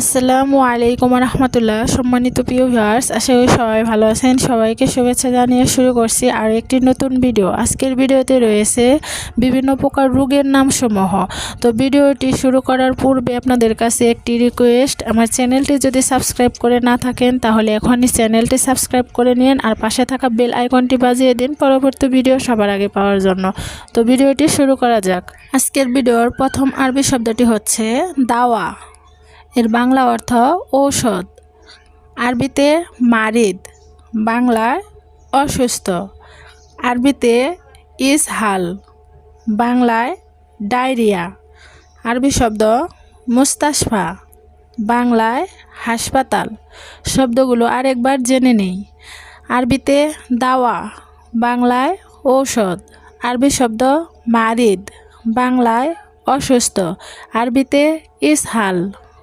আসসালামু আলাইকুম রহমতুল্লাহ সম্মানিত প্রিয় ভিউয়ার্স, আশা করি সবাই ভালো আছেন। সবাইকে শুভেচ্ছা জানিয়ে শুরু করছি আর একটি নতুন ভিডিও। আজকের ভিডিওতে রয়েছে বিভিন্ন প্রকার রোগের নামসমূহ। তো ভিডিওটি শুরু করার পূর্বে আপনাদের কাছে একটি রিকোয়েস্ট আমার চ্যানেলটি যদি সাবস্ক্রাইব করে না থাকেন, তাহলে এখনই চ্যানেলটি সাবস্ক্রাইব করে নিন আর পাশে থাকা বেল আইকনটি বাজিয়ে দিন পরবর্তী ভিডিও সবার আগে পাওয়ার জন্য। তো ভিডিওটি শুরু করা যাক। আজকের ভিডিওর প্রথম আরবি শব্দটি হচ্ছে দাওয়া। এর বাংলা অর্থ ঔষধ। আরবিতে মারিদ, বাংলায় অসুস্থ। আরবিতে ইসহাল, বাংলায় ডায়রিয়া। আরবি শব্দ মুস্তাশফা, বাংলায় হাসপাতাল। শব্দগুলো আরেকবার জেনে নেই। আরবিতে দাওয়া, বাংলায় ঔষধ। আরবি শব্দ মারিদ, বাংলায় অসুস্থ। আরবিতে ইসহাল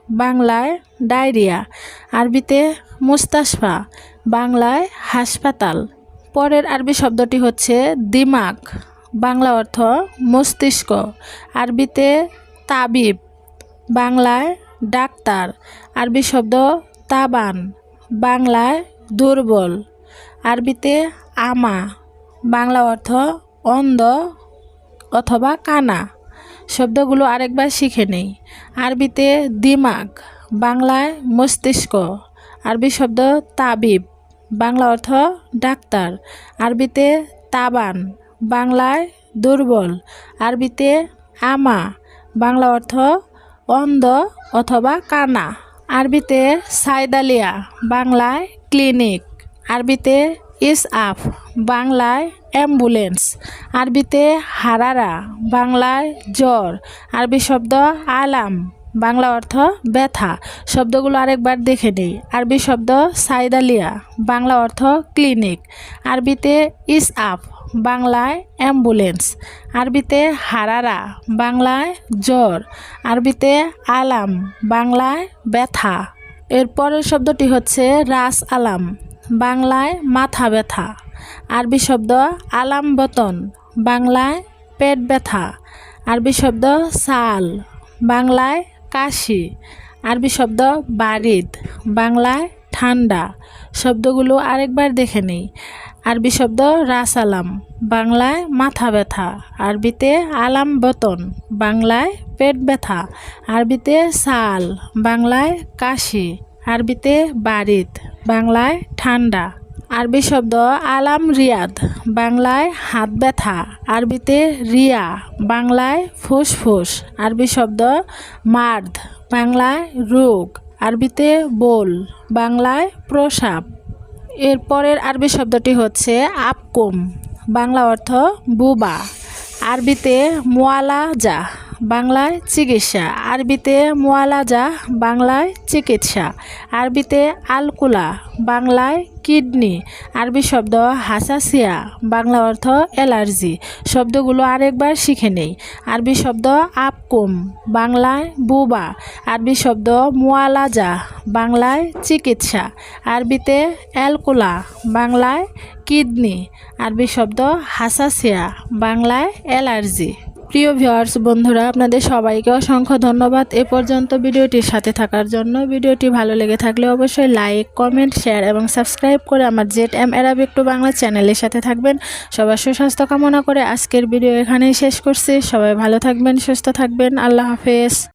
বাংলায় ডায়রিয়া, আরবিতে মুস্তাশফা, বাংলায় হাসপাতাল। পরের আরবি শব্দটি হচ্ছে দিমাক বাংলা অর্থ মস্তিষ্ক, আরবিতে তাবিব, বাংলায় ডাক্তার, আরবি শব্দ তাবান, বাংলায় দুর্বল, আরবিতে আমা, বাংলা অর্থ অন্ধ অথবা কানা। শব্দগুলো আরেকবার শিখে নেই। আরবিতে দিমাগ, বাংলায় মস্তিষ্ক, আরবি শব্দ তাবিব, বাংলা অর্থ ডাক্তার, আরবিতে তাবান, বাংলায় দুর্বল, আরবিতে আমা, বাংলা অর্থ অন্ধ অথবা কানা। আরবিতে সাইদালিয়া, বাংলায় ক্লিনিক, আরবিতে ইস আফ বাংলায় অ্যাম্বুলেন্স। আরবিতে হারারা, বাংলায় জ্বর, আরবি শব্দ আলাম, বাংলা অর্থ ব্যথা। শব্দগুলো আরেকবার দেখে নেই। আরবি শব্দ সাইদালিয়া, বাংলা অর্থ ক্লিনিক। আরবিতে ইস আপ বাংলায় অ্যাম্বুলেন্স। আরবিতে হারারা, বাংলায় জ্বর। আরবিতে আলাম, বাংলায় ব্যথা। এর পরের শব্দটি হচ্ছে রাস আলাম, বাংলায় মাথা ব্যথা। আরবি শব্দ আলাম বতন, বাংলায় পেট ব্যথা। আরবি শব্দ সাল, বাংলায় কাশি। আরবি শব্দ বারিদ, বাংলায় ঠান্ডা। শব্দগুলো আরেকবার দেখে নেই। আরবি শব্দ রাস আলাম, বাংলায় মাথা ব্যথা। আরবিতে আলাম বতন, বাংলায় পেট ব্যথা। আরবিতে সাল, বাংলায় কাশি। আরবিতে বারিদ, বাংলায় ঠান্ডা। আরবি শব্দ আলাম রিয়াদ, বাংলায় হাত ব্যথা। আরবিতে রিয়া, বাংলায় ফুসফুস। আরবি শব্দ মার্দ, বাংলায় রোগ। আরবিতে বোল, বাংলায় প্রসাব। এর পরের আরবি শব্দটি হচ্ছে আপকুম বাংলা অর্থ বুবা। আরবিতে মোয়ালা মোয়ালাজা বাংলায় চিকিৎসা, আরবিতে মোয়ালাজা বাংলায় চিকিৎসা, আরবিতে আলকুলা বাংলায় কিডনি, আরবি শব্দ হাসাসিয়া, বাংলা অর্থ অ্যালার্জি। শব্দগুলো আরেকবার শিখে নেই। আরবি শব্দ আপকুম বাংলায় বুবা, আরবি শব্দ মোয়ালাজা বাংলায় চিকিৎসা, আরবিতে অ্যালকুলা বাংলায় কিডনি, আরবি শব্দ হাসাসিয়া বাংলায় অ্যালার্জি। প্রিয় ভিউয়ার্স, বন্ধুরা, আপনাদের সবাইকে অসংখ্য ধন্যবাদ। এ পর্যন্ত ভিডিওটির সাথে থাকার জন্য ভিডিওটি ভালো লেগে থাকলে অবশ্যই লাইক, কমেন্ট, শেয়ার এবং সাবস্ক্রাইব করে আমার জেট এম অ্যারাবিক একটু বাংলা চ্যানেলের সাথে থাকবেন। সবার সুস্বাস্থ্য কামনা করে আজকের ভিডিও এখানেই শেষ করছি। সবাই ভালো থাকবেন, সুস্থ থাকবেন। আল্লাহ হাফেজ।